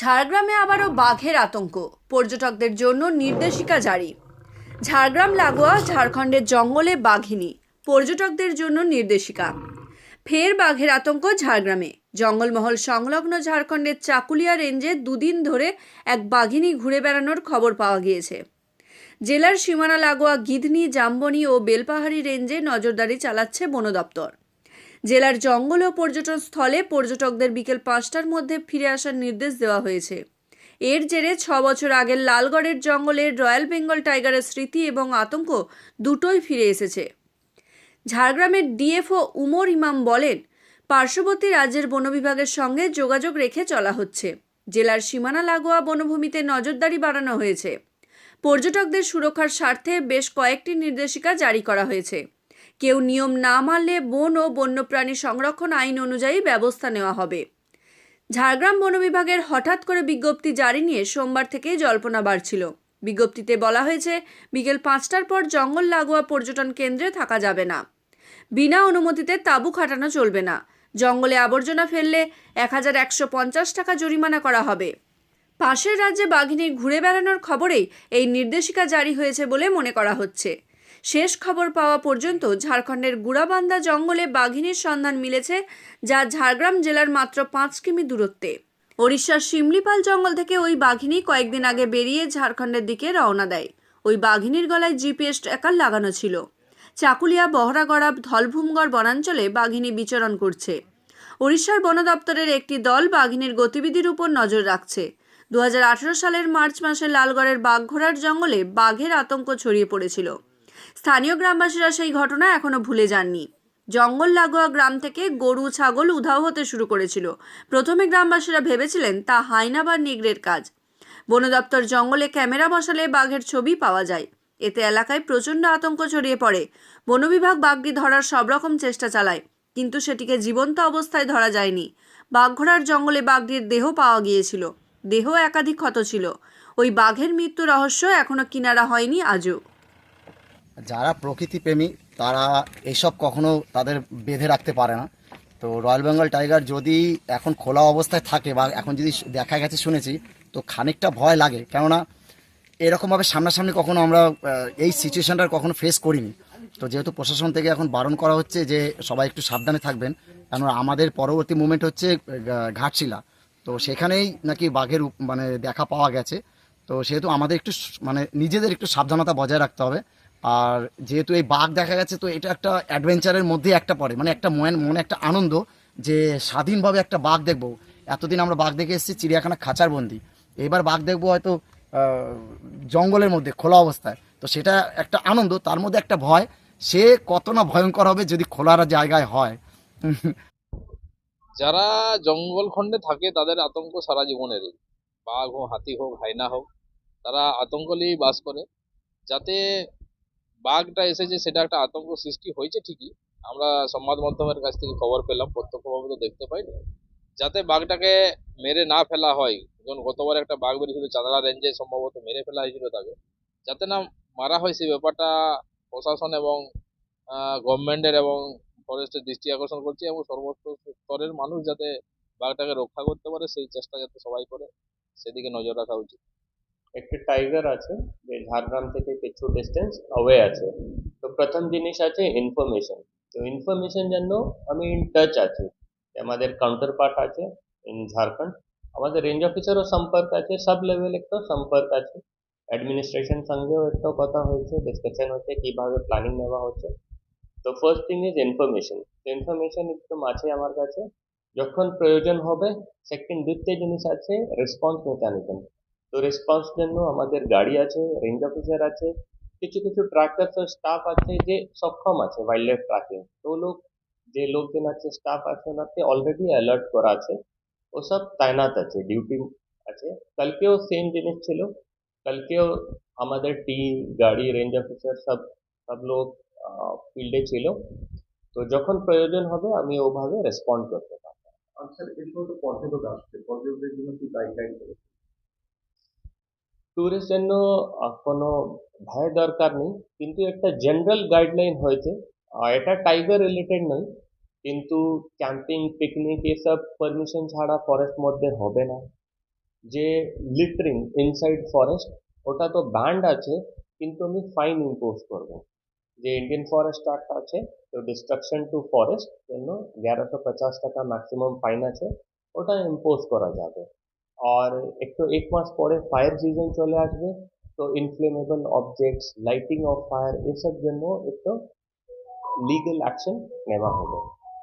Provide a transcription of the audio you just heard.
ঝাড়গ্রামে আবারও বাঘের আতঙ্ক। পর্যটকদের জন্য নির্দেশিকা জারি। ঝাড়গ্রাম, লাগোয়া, ঝাড়খণ্ডের জঙ্গলে বাঘিনী। পর্যটকদের জন্য নির্দেশিকা। ফের বাঘের আতঙ্ক ঝাড়গ্রামে। জঙ্গলমহল সংলগ্ন ঝাড়খণ্ডের চাকুলিয়া রেঞ্জে দুদিন ধরে এক বাঘিনী ঘুরে বেড়ানোর খবর পাওয়া গিয়েছে। জেলার সীমানা, লাগোয়া, গিধনি, জাম্বনি ও বেলপাহাড়ি রেঞ্জে নজরদারি চালাচ্ছে বন দপ্তর জেলার জঙ্গল ও পর্যটন স্থলে পর্যটকদের বিকেল পাঁচটার মধ্যে ফিরে আসার নির্দেশ দেওয়া হয়েছে। এর জেরে ছ বছর আগের লালগড়ের জঙ্গলের রয়্যাল বেঙ্গল টাইগারের স্মৃতি এবং আতঙ্ক দুটোই ফিরে এসেছে। ঝাড়গ্রামের ডিএফও উমর ইমাম বলেন, পার্শ্ববর্তী রাজ্যের বন বিভাগের সঙ্গে যোগাযোগ রেখে চলা হচ্ছে। জেলার সীমানা লাগোয়া বনভূমিতে নজরদারি বাড়ানো হয়েছে। পর্যটকদের সুরক্ষার স্বার্থে বেশ কয়েকটি নির্দেশিকা জারি করা হয়েছে। কেউ নিয়ম না মানলে বন ও বন্যপ্রাণী সংরক্ষণ আইন অনুযায়ী ব্যবস্থা নেওয়া হবে। ঝাড়গ্রাম বন বিভাগের হঠাৎ করে বিজ্ঞপ্তি জারি নিয়ে সোমবার থেকেই জল্পনা বাড়ছিল। বিজ্ঞপ্তিতে বলা হয়েছে, বিকেল পাঁচটার পর জঙ্গল লাগোয়া পর্যটন কেন্দ্রে থাকা যাবে না। বিনা অনুমতিতে তাঁবু খাটানো চলবে না। জঙ্গলে আবর্জনা ফেললে এক হাজার একশো পঞ্চাশ টাকা জরিমানা করা হবে। পাশের রাজ্যে বাঘিনীর ঘুরে বেড়ানোর খবরেই এই নির্দেশিকা জারি হয়েছে বলে মনে করা হচ্ছে। শেষ খবর পাওয়া পর্যন্ত ঝাড়খণ্ডের গুড়াবান্দা জঙ্গলে বাঘিনীর সন্ধান মিলেছে, যা ঝাড়গ্রাম জেলার মাত্র পাঁচ কিমি দূরত্বে। ওড়িশার শিমলিপাল জঙ্গল থেকে ওই বাঘিনী কয়েকদিন আগে বেরিয়ে ঝাড়খণ্ডের দিকে রওনা দেয়। ওই বাঘিনীর গলায় জিপিএস ট্র্যাকার লাগানো ছিল। চাকুলিয়া, বহরাগড়া, ধলভূমগড় বনাঞ্চলে বাঘিনী বিচরণ করছে। ওড়িশার বন দপ্তরের একটি দল বাঘিনীর গতিবিধির উপর নজর রাখছে। দু হাজার আঠেরো সালের মার্চ মাসে লালগড়ের বাঘঘোড়ার জঙ্গলে বাঘের আতঙ্ক ছড়িয়ে পড়েছিল। স্থানীয় গ্রামবাসীরা সেই ঘটনা এখনও ভুলে যাননি। জঙ্গল লাগোয়া গ্রাম থেকে গরু, ছাগল উধাও হতে শুরু করেছিল। প্রথমে গ্রামবাসীরা ভেবেছিলেন, তা হাইনা বা নিগ্রের কাজ। বন দপ্তর জঙ্গলে ক্যামেরা বসালে বাঘের ছবি পাওয়া যায়। এতে এলাকায় প্রচণ্ড আতঙ্ক ছড়িয়ে পড়ে। বন বিভাগ বাঘটি ধরার সব রকম চেষ্টা চালায়, কিন্তু সেটিকে জীবন্ত অবস্থায় ধরা যায়নি। বাঘঘোড়ার জঙ্গলে বাঘটির দেহ পাওয়া গিয়েছিল। দেহ একাধিক ক্ষত ছিল। ওই বাঘের মৃত্যু রহস্য এখনও কিনারা হয়নি আজও। যারা প্রকৃতিপ্রেমী, তারা এসব কখনো তাদের বেঁধে রাখতে পারে না। তো রয়্যাল বেঙ্গল টাইগার যদি এখন খোলা অবস্থায় থাকে বা এখন যদি দেখা গেছে শুনেছি, তো খানিকটা ভয় লাগে। কেননা এরকমভাবে সামনাসামনি কখনো আমরা এই সিচুয়েশনটা কখনো ফেস করিনি। তো যেহেতু প্রশাসন থেকে এখন বারণ করা হচ্ছে যে সবাই একটু সাবধানে থাকবেন, কেননা আমাদের পরবর্তী মুভমেন্ট হচ্ছে ঘাটশিলা। তো সেখানেই নাকি বাঘের মানে দেখা পাওয়া গেছে। তো সেহেতু আমাদের একটু মানে নিজেদের একটু সাবধানতা বজায় রাখতে হবে। আর যেহেতু এই বাঘ দেখা গেছে, তো এটা একটা অ্যাডভেঞ্চারের মধ্যে একটা পড়ে। মানে একটা মনে মনে একটা আনন্দ যে স্বাধীনভাবে একটা বাঘ দেখব। এতদিন আমরা বাঘ দেখে এসেছি, চিড়িয়াখানা খাঁচার বন্দি। এবার বাঘ দেখব হয়তো জঙ্গলের মধ্যে, খোলা অবস্থায়। তো সেটা একটা আনন্দ, তার মধ্যে একটা ভয়। সে কত না ভয়ঙ্কর হবে যদি খোলার জায়গায় হয়। যারা জঙ্গল খণ্ডে থাকে, তাদের আতঙ্ক সারা জীবনের। বাঘ হোক, হাতি হোক, হাইনা হোক, তারা আতঙ্ক নিয়েই বাস করে। যাতে বাঘটা এসেছে, সেটা একটা আতঙ্ক সৃষ্টি হয়েছে ঠিকই। আমরা সংবাদ মাধ্যমের কাছ থেকে খবর পেলাম, প্রত্যক্ষভাবে তো দেখতে পাইনি। যাতে বাঘটাকে মেরে না ফেলা হয় যেমন গতবার একটা বাঘ বেরিয়েছিল চাঁদড়া রেঞ্জে সম্ভবত মেরে ফেলা হয়েছিল তাকে, যাতে না মারা হয় সেই ব্যাপারটা প্রশাসন এবং গভর্নমেন্টের এবং ফরেস্টের দৃষ্টি আকর্ষণ করছে এবং সর্বোচ্চ স্তরের মানুষ যাতে বাঘটাকে রক্ষা করতে পারে, সেই চেষ্টা যাতে সবাই করে, সেদিকে নজর রাখা উচিত। একটা টাইগার আছে, যে ঝাড়গ্রাম থেকে কিছু ডিস্টেন্স অ্যাওয়ে আছে। তো প্রথম জিনিস আছে ইনফরমেশন তো ইনফরমেশন জন্য আমি ইন টাচ আছি। আমাদের কাউন্টার পার্ট আছে ইন ঝাড়খণ্ড আমাদের রেঞ্জ অফিসারও সম্পর্ক আছে সব লেভেল একটা সম্পর্ক আছে। অ্যাডমিনিস্ট্রেশন সঙ্গেও একটা কথা হয়েছে ডিসকাশন হচ্ছে, কীভাবে প্ল্যানিং নেওয়া হচ্ছে। তো ফার্স্ট থিং ইজ ইনফরমেশন তো ইনফরমেশন একদম আছে আমার কাছে। যখন প্রয়োজন হবে সেকেন্ড দ্বিতীয় জিনিস আছে রেসপন্স মেকানিজম তো রেসপন্স জন্য আমাদের গাড়ি আছে রেঞ্জ অফিসার আছে, কিছু কিছু ট্রাকার্স স্টাফ আছে যে সক্ষম আছে ওয়াইল্ড লাইফ ট্র্যাকিং তো লোক, যে লোকজন আছে স্টাফ আছে, ওনাকে অলরেডি অ্যালার্ট করা আছে। ওসব তাইনাত আছে ডিউটি আছে। কালকেও সেম জিনিস ছিল। কালকেও আমাদের টিম গাড়ি রেঞ্জ অফিসার সব সব লোক ফিল্ডে ছিল। তো যখন প্রয়োজন হবে, আমি ওভাবে রেসপন্ড করতে পারব। আচ্ছা এরপর তো পর্যটক আসছে। পর্যটকদের জন্য কি গাইডলাইন করেছে ট্যুরিস্ট জন্য কোনো ভয় দরকার নেই। কিন্তু একটা জেনারেল গাইডলাইন হয়েছে। এটা টাইগার রিলেটেড নয়। কিন্তু ক্যাম্পিং পিকনিক এসব পারমিশন ছাড়া ফরেস্ট মধ্যে হবে না। যে লিটারিং ইনসাইড ফরেস্ট ওটা তো ব্যান্ড আছে, কিন্তু আমি ফাইন ইম্পোজ করব। যে ইন্ডিয়ান ফরেস্ট অ্যাক্ট আছে, তো ডিস্ট্রাকশন টু ফরেস্ট জন্য এগারোশো পঞ্চাশ টাকা ম্যাক্সিমাম ফাইন আছে, ওটা ইম্পোজ করা যাবে। আর একটু এক মাস পরে ফায়ার সিজন চলে আসবে তো inflammable objects lighting of fire এসব জন্য একটু লিগেল অ্যাকশন নেওয়া হবে